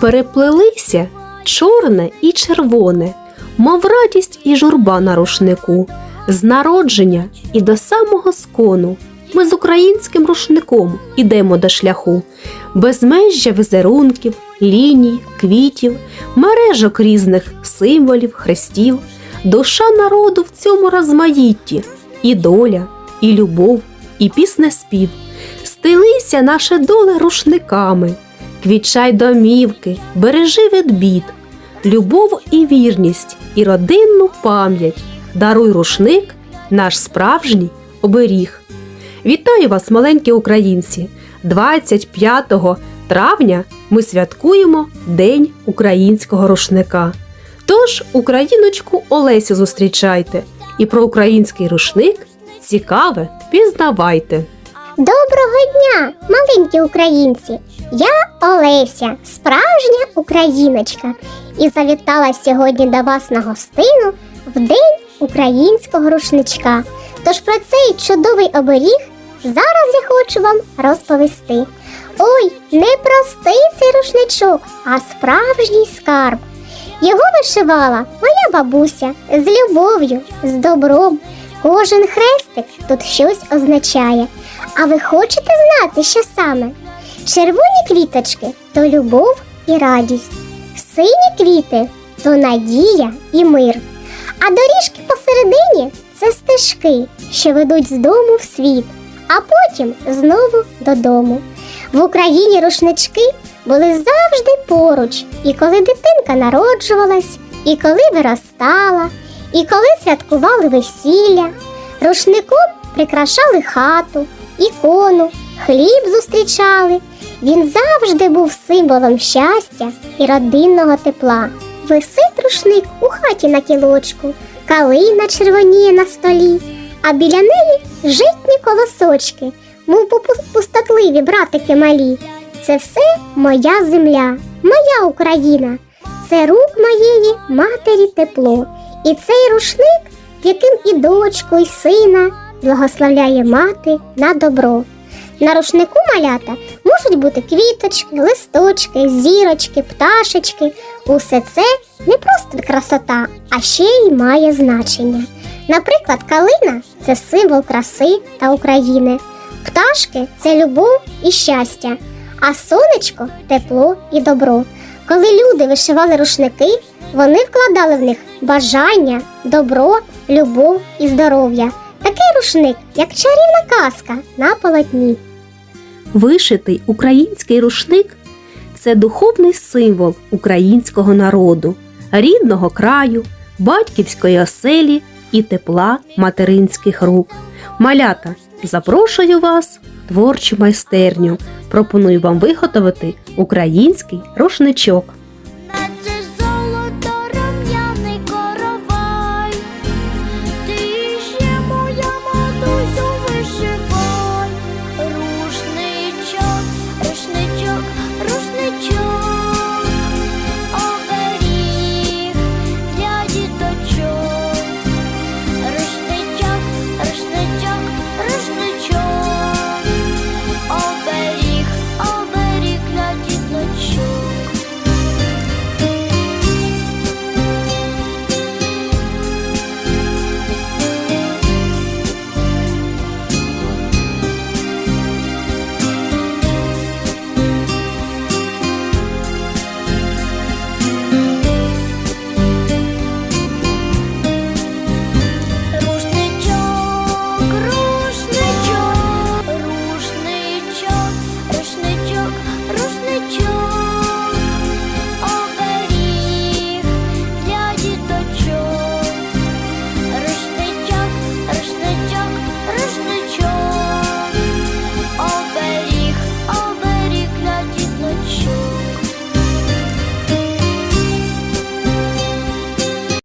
Переплелися чорне і червоне, мов радість і журба на рушнику, з народження і до самого скону. Ми з українським рушником ідемо до шляху, безмежжя візерунків, ліній, квітів, мережок різних символів, хрестів, душа народу в цьому розмаїтті, і доля, і любов, і піснеспів. Стелися наше доле рушниками, квітчай домівки, бережи від бід, любов і вірність, і родинну пам'ять. Даруй рушник, наш справжній оберіг. Вітаю вас, маленькі українці! 25 травня ми святкуємо День українського рушника. Тож україночку Олесю зустрічайте і про український рушник цікаве пізнавайте. Доброго дня, маленькі українці! Я Олеся, справжня україночка, і завітала сьогодні до вас на гостину в День українського рушничка. Тож про цей чудовий оберіг зараз я хочу вам розповісти. Ой, не простий цей рушничок, а справжній скарб. Його вишивала моя бабуся з любов'ю, з добром. Кожен хрестик тут щось означає. А ви хочете знати, що саме? Червоні квіточки то любов і радість, сині квіти то надія і мир. А доріжки посередині це стежки, що ведуть з дому в світ, а потім знову додому. В Україні рушнички були завжди поруч, і коли дитинка народжувалась, і коли виростала, і коли святкували весілля. Рушником прикрашали хату, ікону, хліб зустрічали. Він завжди був символом щастя і родинного тепла. Висить рушник у хаті на кілочку, калина червоніє на столі, а біля неї житні колосочки, мов пу- пустотливі братики малі. Це все моя земля, моя Україна. Це рук моєї матері тепло. І цей рушник, яким і дочку, і сина благословляє мати на добро. На рушнику малята можуть бути квіточки, листочки, зірочки, пташечки. Усе це не просто красота, а ще й має значення. Наприклад, калина це символ краси та України. Пташки це любов і щастя, а сонечко тепло і добро. Коли люди вишивали рушники, вони вкладали в них бажання, добро, любов і здоров'я. Такий рушник, як чарівна казка на полотні. Вишитий український рушник це духовний символ українського народу, рідного краю, батьківської оселі і тепла материнських рук. Малята, запрошую вас в творчу майстерню. Пропоную вам виготовити український рушничок.